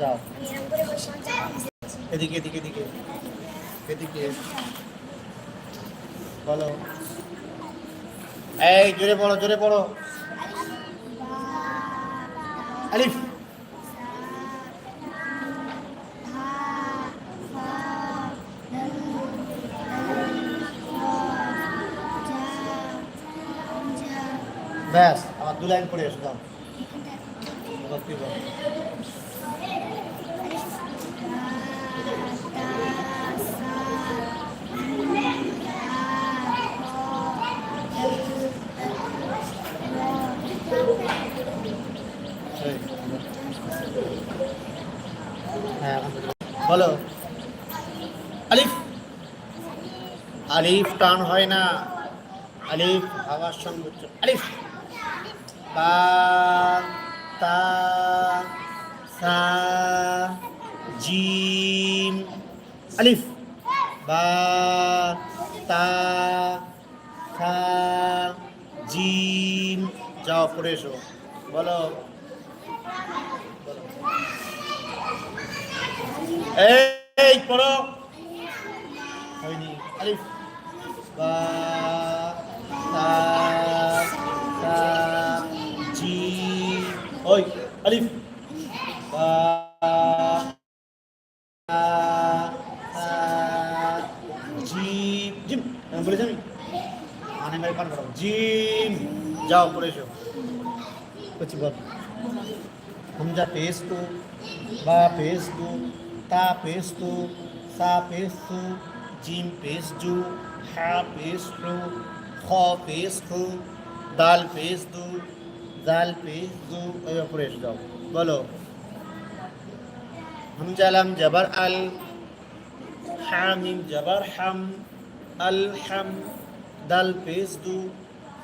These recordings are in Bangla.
যাও। এদিকে এদিকে এদিকে। এদিকে। বলো। এই, জোরে পড়ো জোরে পড়ো। আলিফ। ব্যাস, আমার দু লাইন পড়ে এসো দাও বলো, কি বলো? এই, হ্যাঁ বলো আলিফ আলিফ টান হয় না। আলিফ আওয়াজ সঙ্গে আলিফ। বা, তা, সা, জিম। আলিফ। বা, তা, সা, জিম। যাও, পড়ে এসো। বলো। এই, পড়ো। হয়নি। আলিফ। বা, তা তা জি ওই, আলিফ। বা জি, জিম। বলেছি আমি। মানে মেরে কান পড়াবো জিম। যাও পড়ে এসো। করছি বল। হামজা পেশ তো। বা পেশ তো। তা পেশ তো। সা জিম পেশ হা হু খ পেশ হু দাল পেশ দু দাল পেশ দু ওই এসে যাও। বলো। হামজা লাম জবর আল, হামিম জবর হাম, আল হাম দাল পেশ দু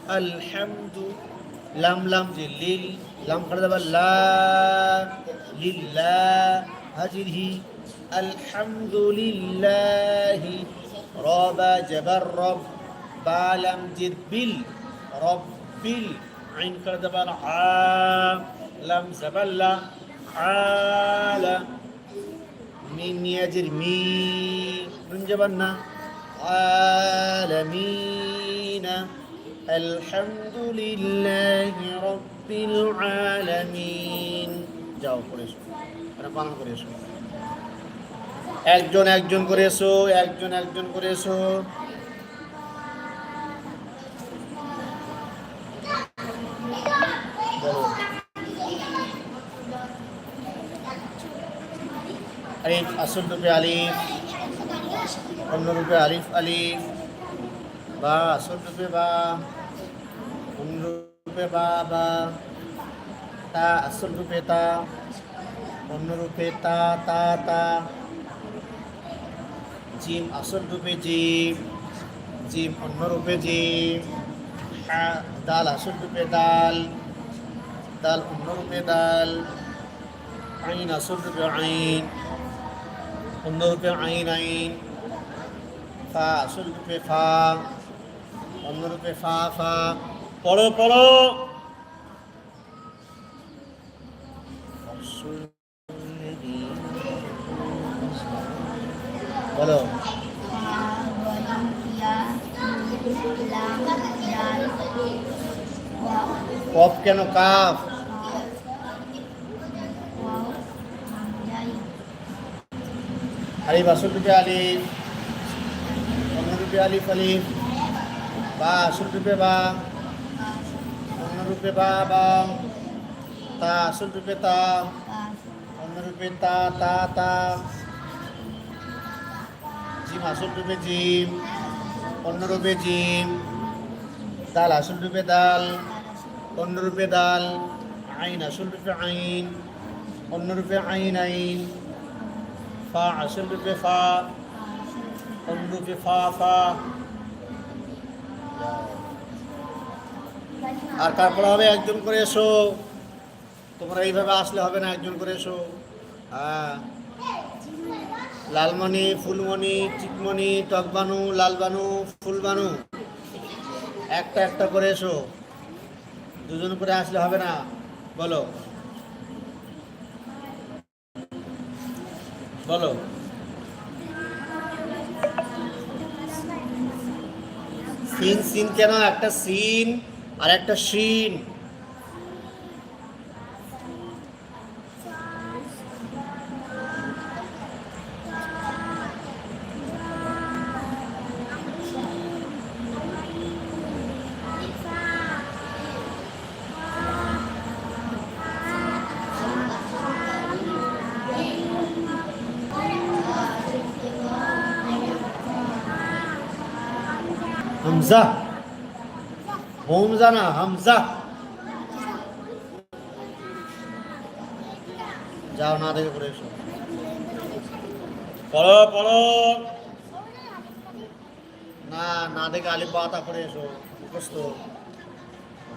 আলহামদু লাম লাম যে লিল, লাম করে দেবা লা লিল্লাহ হাজিরহি আলহামদুলিল্লাহি রবা জবর রব বা লাম জিদ বিল রব্বিল আইন করে দেবা আ লাম জাবাল্লা আলা মিন ইয়াজির মি নুন জবান না عالمين الحمد لله رب العالمين যাও করে এসো এটা বানান করে এসো একজন একজন করে এসো, একজন একজন করে এসো। আলিফ আসল রূপে আলিফ, অন্য রূপে আলিফ আলিফ, বা আসল রূপে বা, অন্য রূপে বা বা, তা আসল রূপে তা, অন্য রূপে তা তা তা। জিম, আসল রূপে জিম জিম অন্য রূপে জিম হা দাল আসল রূপে দাল দাল অন্য রূপে দাল, আইন আসল রূপে আইন, অন্য রূপে আইন আইন, ফা আসল রূপে ফা, অন্য রূপে ফা ফা, পড়ো পড়ো। বলো। কফ কেন কাফ? আলিফ আসল রূপে আলিফ অন্য রূপে আলিফ আলিফ বা আসল রূপে বা। অন্য রূপে বা বা। তা আসল রূপে তা। অন্য রূপে তা তা তা। জিম আসল রূপে জিম রূপে জিম দাল আসল রূপে দাল রূপে দাল আইন আসল রূপে আইন রূপে আইন আইন, ফা আসল রূপে ফা রূপে ফা ফা। আর তারপরে হবে একজন করে এসো তোমরা এইভাবে আসলে হবে না, একজন করে এসো হ্যাঁ। লালমণি, ফুলমণি, চিকমণি, টকবানু, লালবানু, ফুলবানু। একটা একটা করে এসো। দুজন করে আসলে হবে না। বলো। বলো। সিন সিন কেন? একটা সিন আর একটা শিন হামজা হোমজা না হামজা যাও না দেখে পড়ে এসো পড়ো পড়ো না না দেখে আলি পাতা পড়ে এসো মুখস্থ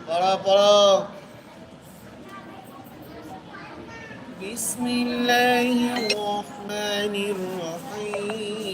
পড়ো পড়ো بسم الله الرحمن الرحيم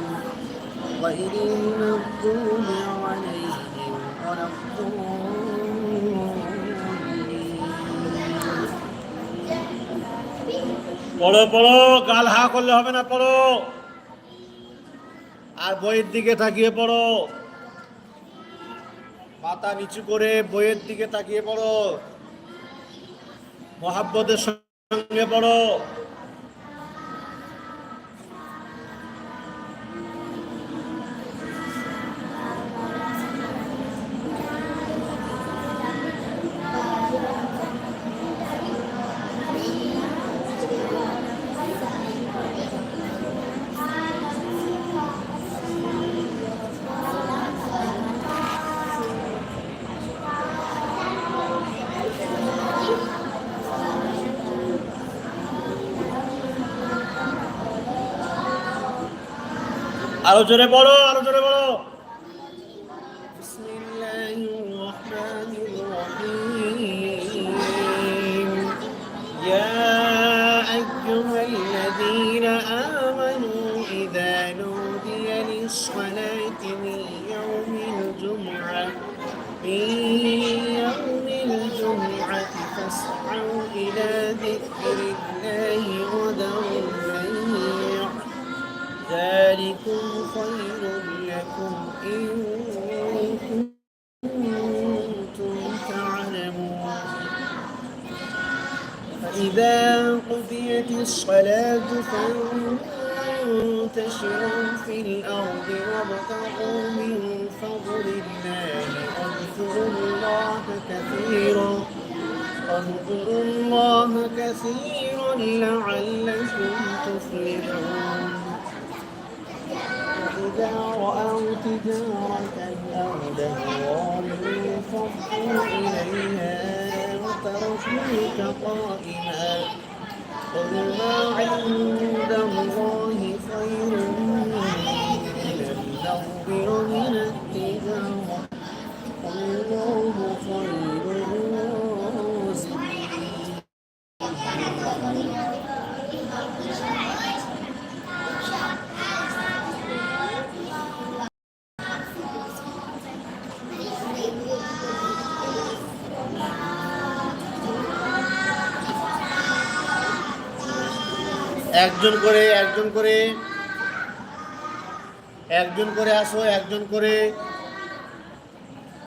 غير المغضوب عليهم ولا الضالين পড়ো পড়ো গাল হা করলে হবে না পড়ো আর বইয়ের দিকে তাকিয়ে পড়ো মাথা নিচু করে বইয়ের দিকে তাকিয়ে পড়ো মহাব্বতের সঙ্গে পড়ো আরো জোরে পড়ো আরো জোরে পড়ো بسم الله الرحمن الرحيم يا أيها الذين آمنوا إذا نودي للصلاة من يوم الجمعة من يوم الجمعة فاسعوا إلى ذكر ذلكم خير لكم إن كنتم تعلمون. فإذا قضيت الصلاة فانتشروا في الأرض وابتغوا من فضل الله. واذكروا الله كثيرا واذكروا الله كثيرا لعلكم تفلحون. وإذا رأوا تجارة أو لهوا انفضوا إليها وتركوك قائما قل ما عند الله خير একজন করে একজন করে একজন করে আসো একজন করে